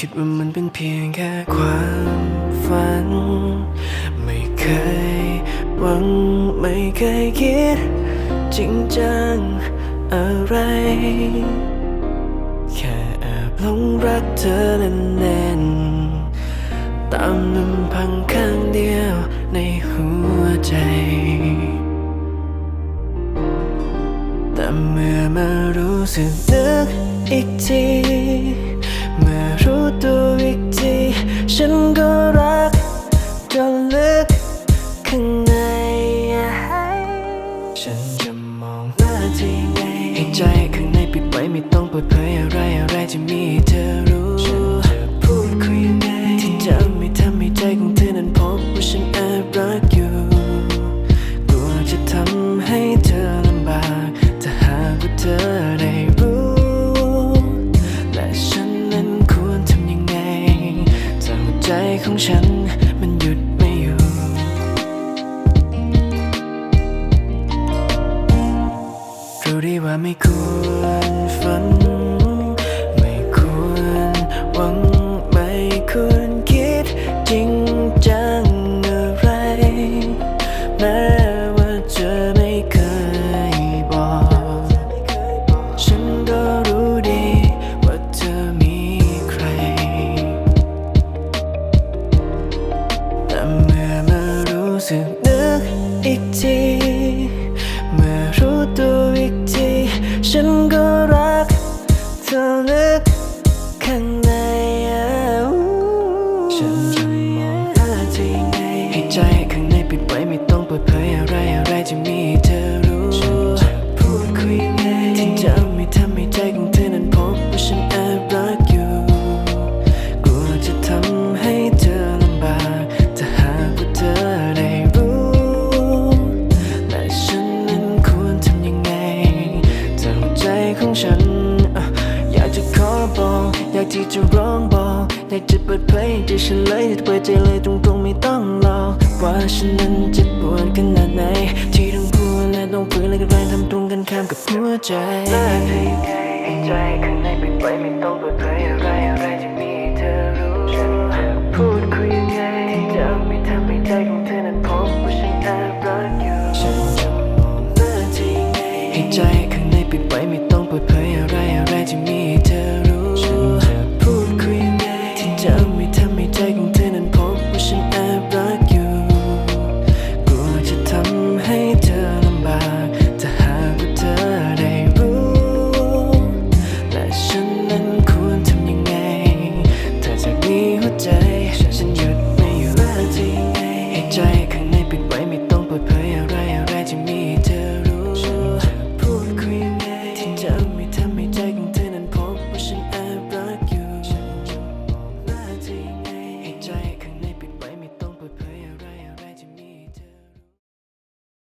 คิดว่ามันเป็นเพียงแค่ความฝัน ไม่เคยหวังไม่เคยคิด จริงจังอะไร แค่แอบหลงรักเธอแน่นๆตามลำพังข้างเดียวในหัวใจ แต่เมื่อมารู้สึกนึกอีกที ฉันก็รักจนลึกข้างใน ฉันจะมองหน้าที่ไงให้ใจข้างในปิดไว้ไม่ต้องเปิดเผยอะไรอะไร ใจของฉันมันหยุดไม่อยู่ รู้ดีว่าไม่ควรฝัน อีกที เมื่อรู้ตัวอีกที ฉันก็รักเธอลึกข้างในฉันจะมองเธอยังไงให้ใจข้างในปิดไว้ไม่ต้องเปิดเผยอะไรอะไรที่มีเธอ อยากที่จะร้องบอกอยากจะเปิดเผยให้เธอเฉลยจะเปิดใจเลยตรงๆไม่ต้องรอว่าฉันนั้นจ็บปวดขนาดไหน ที่ต้องพูดและต้องฝืนและกันแรงทำตรงกันข้ามกับหัวใจใจข้างในปิดไว้ไม่ต้องเปิดเผยอะไรอะไรที่มีให้เธอรู้ฉันพูดคุยยังไงที่จะไม่ทำให้ใจของเธอนั้นพบว่าฉันแอบรักอยู่ฉันจะมองหน้าเธอยังไงให้ใจข้างในปิดไว้ไม่ต้องเปิดเผยอะไรอะไร ใจ ฉันหยุดไม่อยู่นาทีให้ใจข้าง